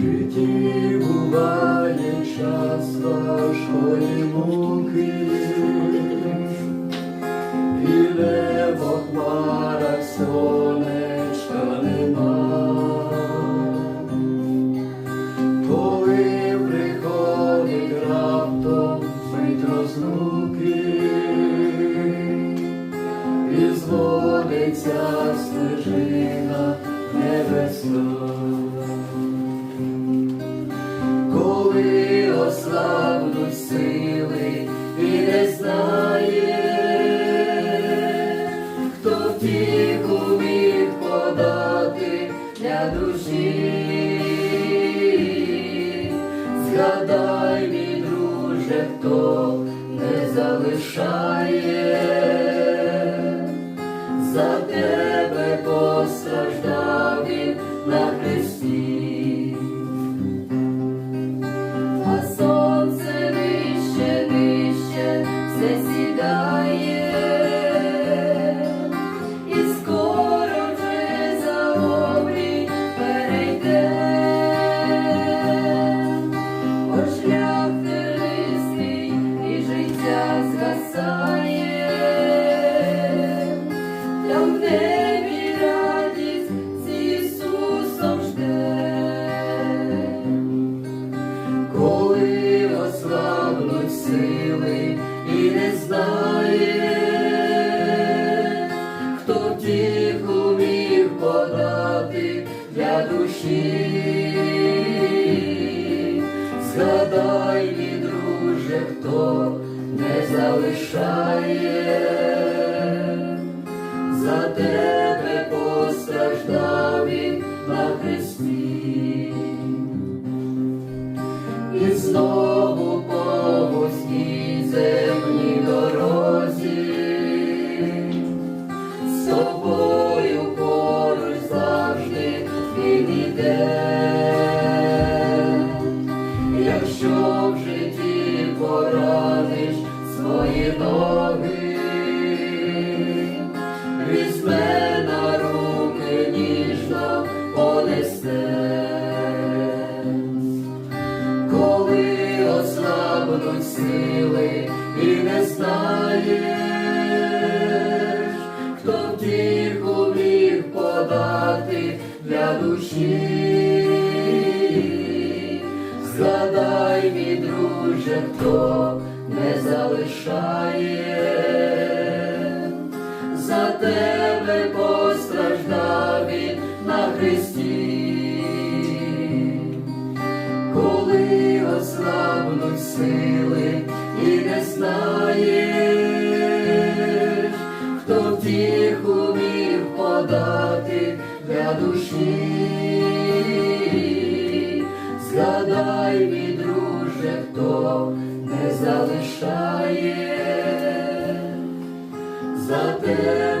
Житті буває час важкої муки, і небо хмара сонечка нема. Коли приходить раптом мить розлуки, і зводиться стежина небесна. Коли ослабнуть сили і не знає, хто втіху міг подати для душі. Згадай, мій друже, хто не залишає, душі. Згадай, мій друже, хто не залишає, за тебе постраждав він на хресті. Якщо в житті пораниш свої ноги, візьме на руки ніжно понесе коли ослабнуть сили і не знаєш, хто втіху міг подати для душі. Хто не залишає, за тебе постраждав він на хресті коли ослабнуть сили і не знаєш, хто втіху міг подати для душі. Згадай, мій друже, хто не залишає за тебе.